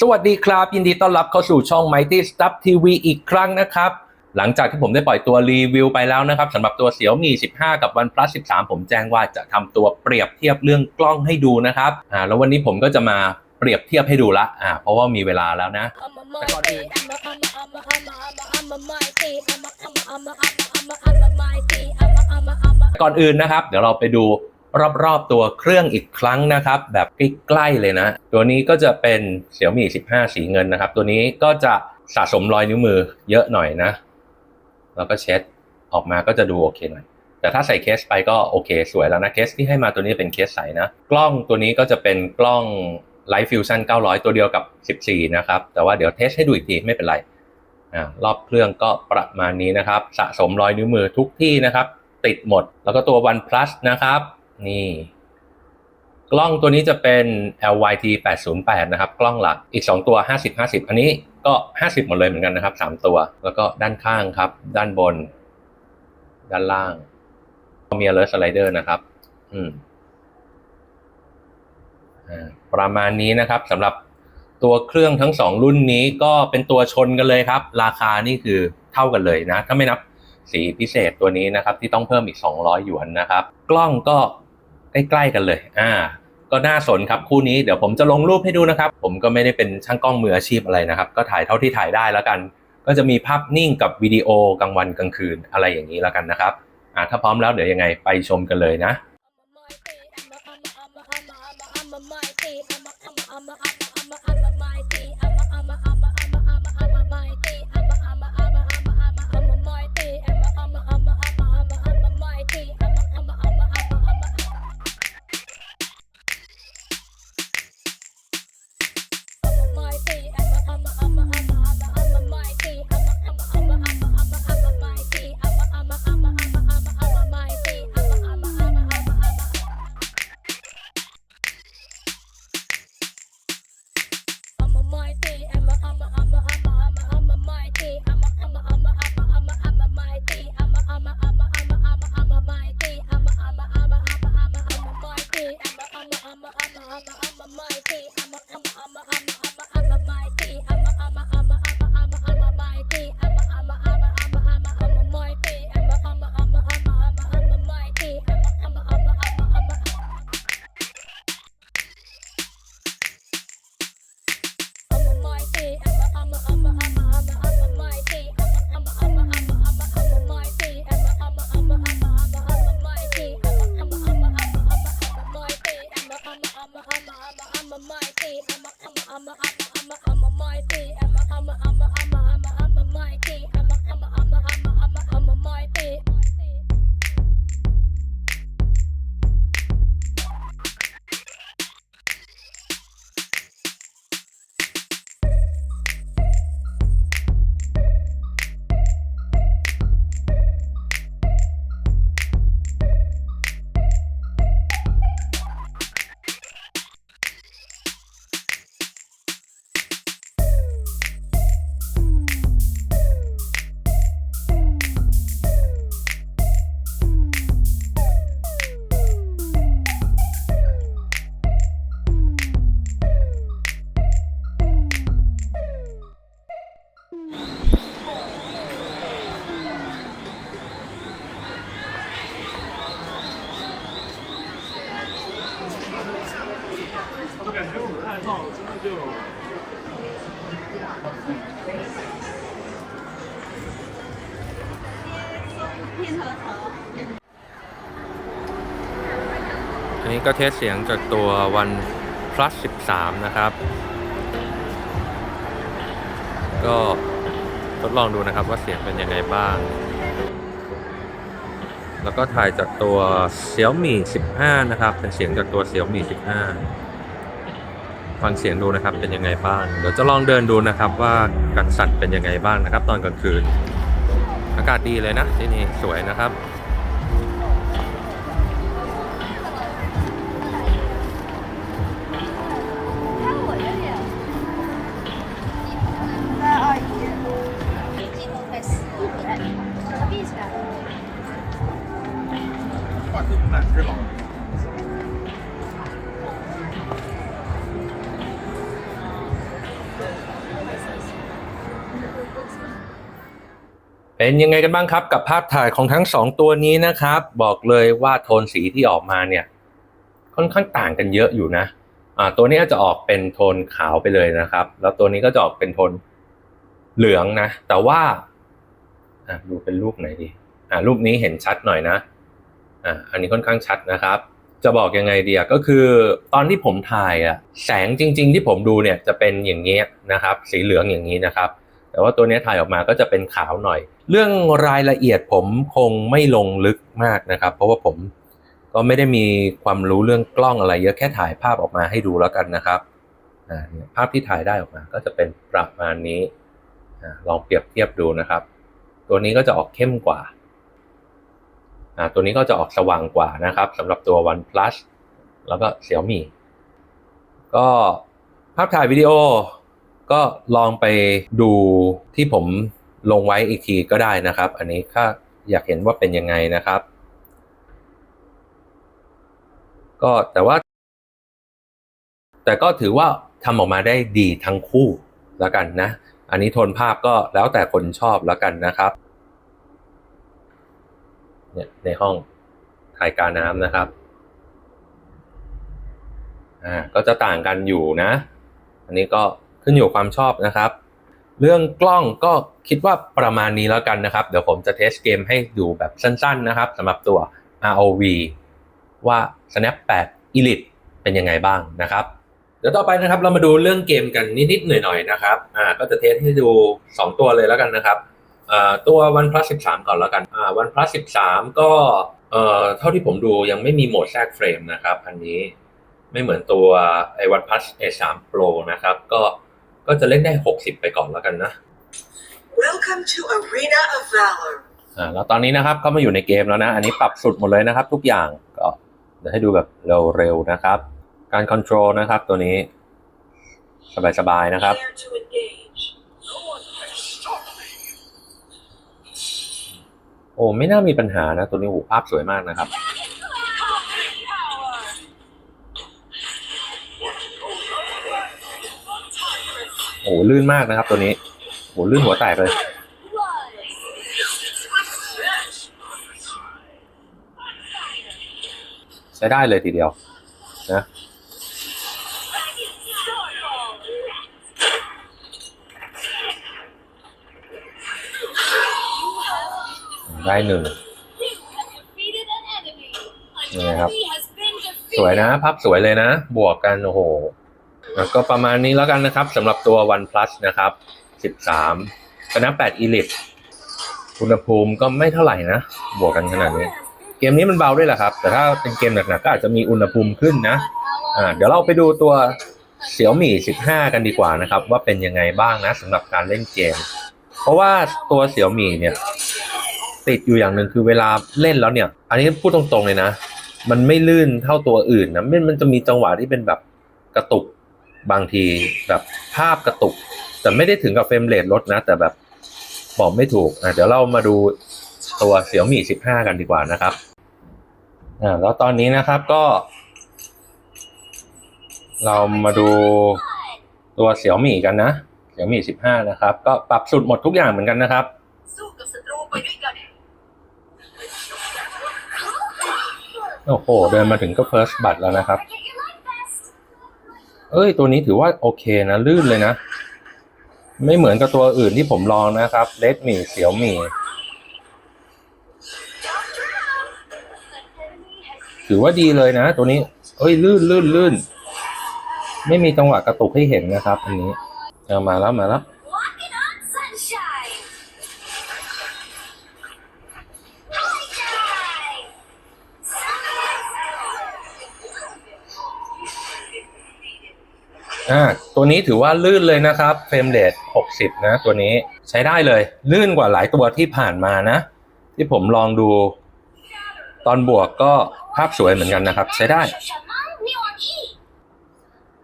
สวัสดีครับ ยินดีต้อนรับเข้าสู่ช่อง Mighty Stuff TV อีกครั้งนะครับ หลังจากที่ผมได้ปล่อยตัวรีวิวไปแล้วนะครับสำหรับตัวเสี่ยวมี 15 กับ OnePlus 13 ผมแจ้งว่าจะทำตัวเปรียบเทียบเรื่องกล้องให้ดูนะครับอ่าแล้ววันนี้ผมก็จะมาเปรียบเทียบให้ดูละอ่าเพราะว่ามีเวลาแล้วนะก่อนอื่นนะครับ เดี๋ยวเราไปดู รอบๆตัวเครื่องอีกครั้งนะครับ แบบใกล้ๆเลยนะ ตัวนี้ก็จะเป็นเสี่ยวมี่15 สีเงินนะครับ ตัวนี้ก็จะสะสมรอยนิ้วมือเยอะหน่อยนะ แล้วก็เช็ดออกมาก็จะดูโอเคหน่อยแต่ถ้าใส่เคสไปก็โอเค สวยแล้วนะเคสที่ให้มาตัวนี้เป็นเคสใสนะ กล้องตัวนี้ก็จะเป็นกล้อง Light Fusion 900 ตัวเดียวกับ 14 นะครับ แต่ว่าเดี๋ยวเทสให้ดูอีกทีไม่เป็นไรอรอบเครื่องก็ประมาณนี้นะครับ สะสมรอยนิ้วมือทุกที่นะครับ ติดหมด แล้วก็ตัว OnePlus นะครับ นี่ กล้องตัวนี้จะเป็น LYT 808นะครับ กล้องหลักอีก 2 ตัว 50 50 อันนี้ก็ 50 หมดเลยเหมือนกันนะครับ 3 ตัว แล้วก็ด้านข้างครับ ด้านบน ด้านล่างมี alert slider นะครับ อืมประมาณนี้นะครับสำหรับตัวเครื่องทั้งสองรุ่นนี้ก็เป็นตัวชนกันเลยครับ ราคานี่คือเท่ากันเลยนะ ถ้าไม่นับสีพิเศษตัวนี้นะครับ ที่ต้องเพิ่มอีก 200 หยวนนะครับ กล้องก็ ใกล้ๆกันเลย อ่า ก็น่าสนครับคู่นี้เดี๋ยวผมจะลงรูปให้ดูนะครับ ผมก็ไม่ได้เป็นช่างกล้องมืออาชีพอะไรนะครับ ก็ถ่ายเท่าที่ถ่ายได้แล้วกัน ก็จะมีภาพนิ่งกับวิดีโอกลางวันกลางคืนอะไรอย่างนี้แล้วกันนะครับ อ่าถ้าพร้อมแล้วเดี๋ยวยังไงไปชมกันเลยนะ อันนี้ก็เทสเสียงจากตัว One Plus 13 นะครับ ก็ทดลองดูนะครับว่าเสียงเป็นยังไงบ้าง แล้วก็ถ่ายจากตัว Xiaomi 15 นะครับ เป็นเสียงจากตัว Xiaomi 15 ฟังเสียงดูนะครับเป็นยังไงบ้าง เดี๋ยวจะลองเดินดูนะครับว่าการสั่นเป็นยังไงบ้างนะครับ ตอนกลางคืน อากาศดีเลยนะที่นี่สวยนะครับ เป็นยังไงกันบ้างครับกับภาพถ่ายของทั้งสองตัวนี้นะครับ บอกเลยว่าโทนสีที่ออกมาเนี่ย ค่อนข้างต่างกันเยอะอยู่นะอ่าตัวนี้จะออกเป็นโทนขาวไปเลยนะครับ แล้วตัวนี้ก็จะออกเป็นโทนเหลืองนะ แต่ว่าอะดูเป็นรูปไหนดีอ่ารูปนี้เห็นชัดหน่อยนะอ่าอันนี้ค่อนข้างชัดนะครับ จะบอกยังไงดีอะก็คือตอนที่ผมถ่ายอะแสงจริง ๆ ที่ผมดูเนี่ยจะเป็นอย่างนี้ยนะครับ สีเหลืองอย่างนี้นะครับ แต่ว่าตัวนี้ถ่ายออกมาก็จะเป็นขาวหน่อย เรื่องรายละเอียดผมคงไม่ลงลึกมากนะครับ เพราะว่าผมก็ไม่ได้มีความรู้เรื่องกล้องอะไร เยอะแค่ถ่ายภาพออกมาให้ดูแล้วกันนะครับภาพที่ถ่ายได้ออกมาก็จะเป็นประมาณนี้ลองเปรียบเทียบดูนะครับ ตัวนี้ก็จะออกเข้มกว่าอ่าตัวนี้ก็จะออกสว่างกว่านะครับสำหรับตัว OnePlus แล้วก็ Xiaomi ก็ภาพถ่ายวิดีโอ ก็ลองไปดูที่ผมลงไว้อีกทีก็ได้นะครับ อันนี้ถ้าอยากเห็นว่าเป็นยังไงนะครับ ก็แต่ว่า แต่ก็ถือว่าทำออกมาได้ดีทั้งคู่แล้วกันนะ อันนี้โทนภาพก็แล้วแต่คนชอบแล้วกันนะครับ เนี่ยในห้องถ่ายการน้ำนะครับ อ่าก็จะต่างกันอยู่นะ อันนี้ก็ ขึ้นอยู่กับความชอบนะครับ เรื่องกล้องก็คิดว่าประมาณนี้แล้วกันนะครับ เดี๋ยวผมจะเทสเกมให้ดูแบบสั้นๆนะครับสำหรับตัว ROV ว่า Snap 8 Elite เป็นยังไงบ้างนะครับ เดี๋ยวต่อไปนะครับเรามาดูเรื่องเกมกันนิดๆหน่อยๆนะครับอ่าก็จะเทสให้ดู 2 ตัวเลยแล้วกันนะครับอ่าตัว OnePlus 13 ก่อนแล้วกันอ่า OnePlus 13 ก็เอ่อเท่าที่ผมดูยังไม่มีโหมดแทรกเฟรมนะครับ อันนี้ไม่เหมือนตัวไอ้ OnePlus A3 Pro นะครับ ก็ ก็จะเล่นได้ 60 ไปก่อนแล้วกันนะ Welcome to Arena of Valor. อ่าแล้วตอนนี้นะครับก็มาอยู่ในเกมแล้วนะ อันนี้ปรับสุดหมดเลยนะครับ ทุกอย่างก็เดี๋ยวให้ดูแบบเร็วๆนะครับ การคอนโทรลนะครับตัวนี้ สบายๆนะครับ Prepare to engage. โอ้ไม่น่ามีปัญหานะ ตัวนี้โอ้โหภาพสวยมากนะครับ โอ้โหลื่นมากนะครับตัวนี้โอ้โหลื่นหัวแตกเลย ใช้ได้เลยทีเดียวนะได้หนึ่งนี่ครับ สวยนะภาพสวยเลยนะ บวกกัน โอ้โห ก็ประมาณนี้แล้วกันนะครับสำหรับตัว OnePlus นะครับ 13คณะ8 Elite อุณหภูมิก็ไม่เท่าไหร่นะ บวกกันขนาดนี้ เกมนี้มันเบาด้วยแหละครับ แต่ถ้าเป็นเกมหนักๆก็อาจจะมีอุณหภูมิขึ้นนะอ่าเดี๋ยวเราไปดูตัวเสี่ยวมี่15 กันดีกว่านะครับ ว่าเป็นยังไงบ้างนะสำหรับการเล่นเกม เพราะว่าตัวเสี่ยวมี่เนี่ย ติดอยู่อย่างหนึ่งคือเวลาเล่นแล้วเนี่ย อันนี้พูดตรงๆเลยนะ มันไม่ลื่นเท่าตัวอื่นนะมันมันจะมีจังหวะที่เป็นแบบกระตุก บางทีแบบภาพกระตุก แต่ไม่ได้ถึงกับเฟรมเรทลดนะ แต่แบบบอกไม่ถูกอะเดี๋ยวเรามาดูตัวเสี่ยวมี่15 กันดีกว่านะครับอ่าแล้วตอนนี้นะครับก็ เรามาดูตัวเสี่ยวมี่กันนะเสี่ยวมี่15 นะครับ ก็ปรับสุดหมดทุกอย่างเหมือนกันนะครับสู้กับศัตรูไปด้วยกันโอ้โห เดินมาถึงก็ first บัตรแล้วนะครับ เอ้ย ตัวนี้ถือว่าโอเคนะลื่นเลยนะ ไม่เหมือนกับตัวอื่นที่ผมลองนะครับ Redmi Xiaomi ถือว่าดีเลยนะ ตัวนี้ เอ้ยลื่นลื่นลื่นไม่มีจังหวะกระตุกให้เห็นนะครับ อันนี้เอามาแล้วมาแล้ว อ่าตัวนี้ถือว่าลื่นเลยนะครับเฟรมเรท60 นะ ตัวนี้ใช้ได้เลย ลื่นกว่าหลายตัวที่ผ่านมานะ ที่ผมลองดู ตอนบวกก็ภาพสวยเหมือนกันนะครับ ใช้ได้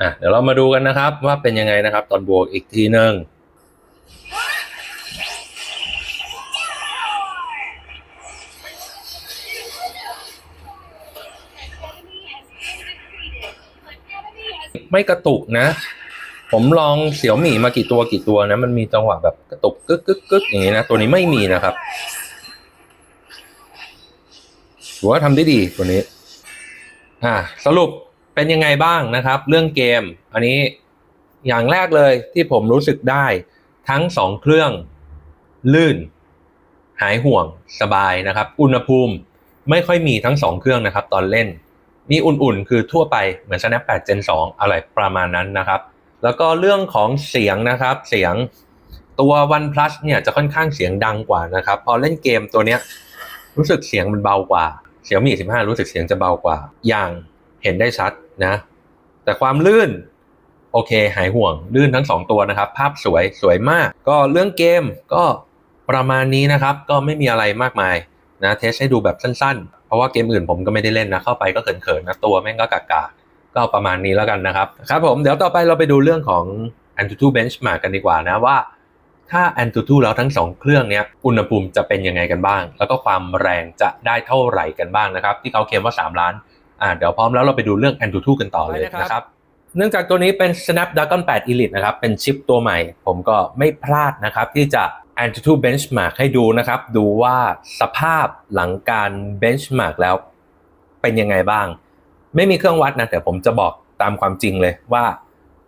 อะเดี๋ยวเรามาดูกันนะครับว่าเป็นยังไงนะครับ ตอนบวกอีกทีหนึ่ง ไม่กระตุกนะ ผมลองเสี่ยวหมี่มากี่ตัวกี่ตัวนะ มันมีจังหวะแบบกระตุกกึกกึกกึกอย่างนี้นะ ตัวนี้ไม่มีนะครับถือว่าทำได้ดีตัวนี้ อ่า สรุปเป็นยังไงบ้างนะครับ เรื่องเกม อันนี้อย่างแรกเลยที่ผมรู้สึกได้ทั้งสองเครื่อง ลื่น หายห่วงสบายนะครับ อุณหภูมิไม่ค่อยมีทั้งสองเครื่องนะครับ ตอนเล่น มีอุ่นๆ คือทั่วไปเหมือน Snap 8 Gen 2 อะไรประมาณนั้นนะครับ แล้วก็เรื่องของเสียงนะครับเสียงตัว OnePlus เนี่ยจะค่อนข้างเสียงดังกว่านะครับ พอเล่นเกมตัวเนี้ยรู้สึกเสียงมันเบากว่าเ i ี m มี15 รู้สึกเสียงจะเบากว่า อย่างเห็นได้ชัดนะ แต่ความลื่นโอเค หายห่วง ลื่นทั้งสองตัวนะครับ ภาพสวยสวยมาก ก็เรื่องเกมก็ประมาณนี้นะครับ ก็ไม่มีอะไรมากมายนะเทสให้ดูแบบสั้น ราะว่าเกมอื่นผมก็ไม่ได้เล่นนะ เข้าไปก็เขินๆนะตัวแม่งก็กากาก็ประมาณนี้แล้วกันนะครับครับผมเดี๋ยวต่อไปเราไปดูเรื่องของ Antutu Benchmark กันดีกว่านะว่า ถ้า Antutu แล้วทั้งสองเครื่องเนี้ยอุณหภูมิจะเป็นยังไงกันบ้าง แล้วก็ความแรงจะได้เท่าไหร่กันบ้างนะครับ ที่เขาเคลมว่า 3 ล้านอ่าเดี๋ยวพร้อมแล้วเราไปดูเรื่อง Antutu กันต่อเลยนะครับเนื่องจากตัวนี้เป็น Snapdragon 8 Elite นะครับ เป็นชิปตัวใหม่ ผมก็ไม่พลาดนะครับ ที่จะ Antutu Benchmark ให้ดูนะครับ ดูว่าสภาพหลังการ Benchmark แล้วเป็นยังไงบ้าง ไม่มีเครื่องวัดนะแต่ผมจะบอกตามความจริงเลยว่า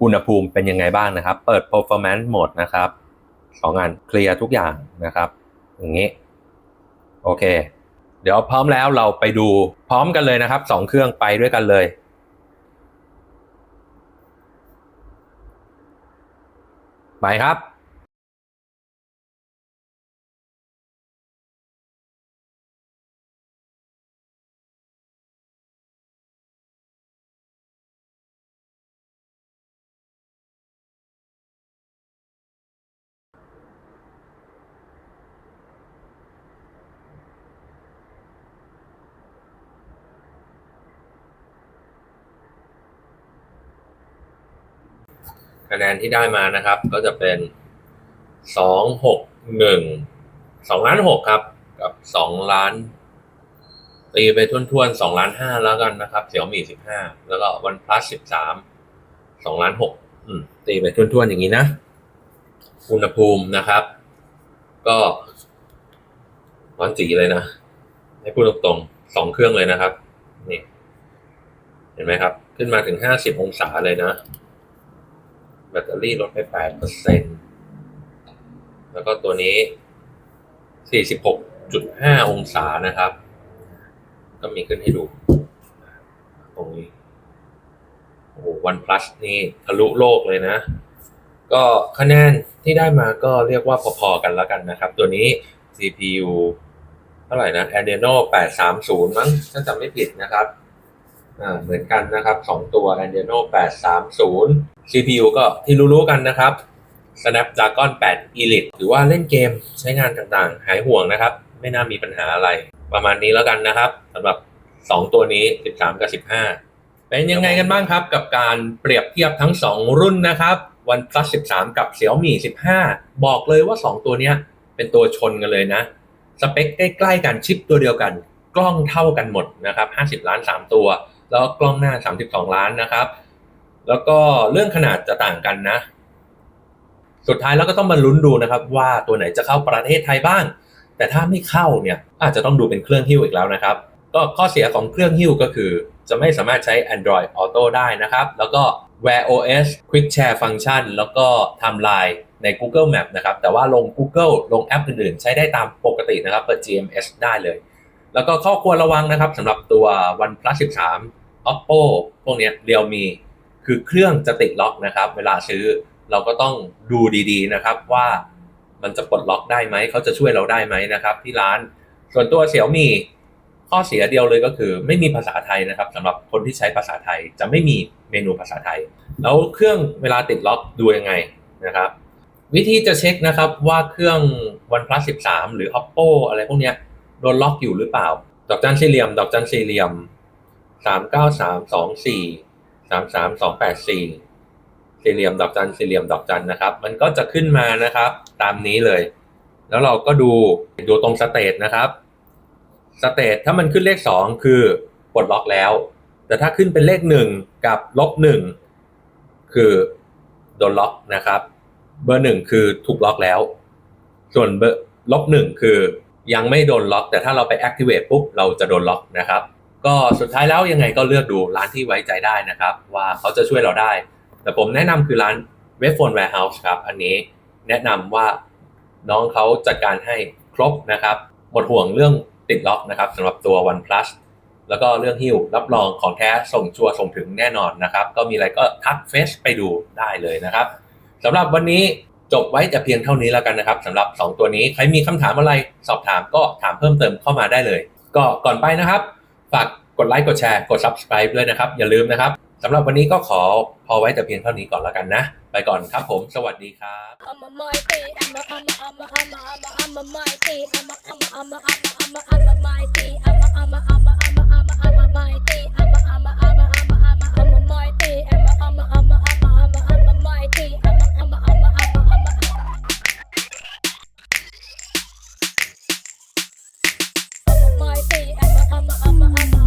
อุณหภูมิเป็นยังไงบ้างนะครับ เปิด performance mode นะครับสองอันเคลียร์ทุกอย่างนะครับ อย่างนี้ โอเค เดี๋ยวพร้อมแล้วเราไปดูพร้อมกันเลยนะครับสองเครื่องไปด้วยกันเลยไปครับ คะแนนที่ได้มานะครับ ก็จะเป็นสองหกหนึ่งสองล้านหกครับ กับสองล้านตีไปทุ่นๆสองล้านห้าแล้วกันนะครับเสี่ยวมี่สิบห้าแล้วก็วันพลัสสิบสามสองล้านหกตีไปทุ่นๆอย่างนี้นะ อุณหภูมินะครับ ก็ร้อนจีเลยนะ ให้พูดตรงๆสองเครื่องเลยนะครับ นี่ เห็นไหมครับ ขึ้นมาถึงห้าสิบองศาเลยนะ แบตเตอรี่ลดไปแปดเปอร์เซ็นแล้วก็ตัวนี้สี่สิบหกจุดห้าองศานะครับ ก็มีขึ้นให้ดู ตรงนี้ โอ้วันพลัสนี่ทะลุโลกเลยนะ ก็คะแนนที่ได้มาก็เรียกว่าพอๆกันแล้วกันนะครับ ตัวนี้ CPU เท่าไหร่นะ Adreno 830 มั้งถ้าจำไม่ผิดนะครับ เหมือนกันนะครับสองตัว Adreno 830 CPU ก็ที่รู้ๆกันนะครับ Snapdragon 8 Elite หรือว่าเล่นเกมใช้งานต่างๆ หายห่วงนะครับ ไม่น่ามีปัญหาอะไร ประมาณนี้แล้วกันนะครับสำหรับ 2 ตัวนี้ 13 กับ 15 เป็นยังไงกันบ้างครับ กับการเปรียบเทียบทั้ง 2 รุ่นนะครับ OnePlus 13 กับ Xiaomi 15 บอกเลยว่า 2 ตัวนี้เป็นตัวชนกันเลยนะ สเปคใกล้ๆกันชิปตัวเดียวกัน กล้องเท่ากันหมดนะครับ 50 ล้าน 3 ตัว แล้วกล้องหน้า 32 ล้านนะครับ แล้วก็เรื่องขนาดจะต่างกันนะ สุดท้ายแล้วก็ต้องมาลุ้นดูนะครับ ว่าตัวไหนจะเข้าประเทศไทยบ้าง แต่ถ้าไม่เข้าเนี่ยอาจจะต้องดูเป็นเครื่องหิ้วอีกแล้วนะครับ ก็ข้อเสียของเครื่องหิ้วก็คือ จะไม่สามารถใช้ Android Auto ได้นะครับ แล้วก็ Wear OS Quick Share Function แล้วก็ Timeline ใน Google Map นะครับ แต่ว่าลง Google ลงแอปอื่นๆ ใช้ได้ตามปกตินะครับ เปิด GMS ได้เลย แล้วก็ข้อควรระวังนะครับสำหรับตัว OnePlus 13 Oppo พวกนี้ย Realme คือเครื่องจะติดล็อกนะครับ เวลาซื้อเราก็ต้องดูดีๆนะครับว่ามันจะปลดล็อกได้ไหม เขาจะช่วยเราได้ไหมนะครับ ที่ร้าน ส่วนตัวเสี่ยวมีข้อเสียเดียวเลยก็คือ ไม่มีภาษาไทยนะครับสำหรับคนที่ใช้ภาษาไทยจะไม่มีเมนูภาษาไทย แล้วเครื่องเวลาติดล็อกดูยังไงนะครับ วิธีจะเช็คนะครับว่าเครื่อง OnePlus 13 หรือ Oppo อะไรพวกนี้โดนล็อกอยู่หรือเปล่า ดอกจันสี่เหลี่ยม ดอกจันสี่เหลี่ยม สามเก้าสามสองสี่สามสามสองแปดสี่สี่เหลี่ยมดอกจันสี่เหลี่ยมดอกจันนะครับ มันก็จะขึ้นมานะครับ ตามนี้เลย แล้วเราก็ดูดูตรงสเตตนะครับสเตตถ้ามันขึ้นเลขสองคือปลดล็อกแล้ว แต่ถ้าขึ้นเป็นเลขหนึ่งกับลบหนึ่งคือโดนล็อกนะครับ เบอร์หนึ่งคือถูกล็อกแล้ว ส่วนเบอร์ลบหนึ่งคือยังไม่โดนล็อก แต่ถ้าเราไป activate ปุ๊บเราจะโดนล็อกนะครับ ก็สุดท้ายแล้วยังไงก็เลือกดูร้านที่ไว้ใจได้นะครับ ว่าเขาจะช่วยเราได้ แต่ผมแนะนำคือร้าน w e b Phone Warehouse ครับ อันนี้แนะนำว่าน้องเขาจัดการให้ครบนะครับ หมดห่วงเรื่องติดล็อกนะครับสำหรับตัว OnePlus แล้วก็เรื่องหิ้วรับรองของแท้ส่งชัวร์ส่งถึงแน่นอนนะครับ ก็มีอะไรก็ทักเฟซไปดูได้เลยนะครับสำหรับวันนี้จบไว้แต่เพียงเท่านี้แล้วกันนะครับสำหรับ 2 ตัวนี้ใครมีคำถามอะไรสอบถามก็ถามเพิ่มเติมเข้ามาได้เลย ก็ก่อนไปนะครับ ฝากกดไลค์กดแชร์กด subscribe ด้วยนะครับ อย่าลืมนะครับสำหรับวันนี้ก็ขอพอไว้แต่เพียงเท่านี้ก่อนแล้วกันนะ ไปก่อนครับผมสวัสดีครับ I'm a, I'm a, I'm a.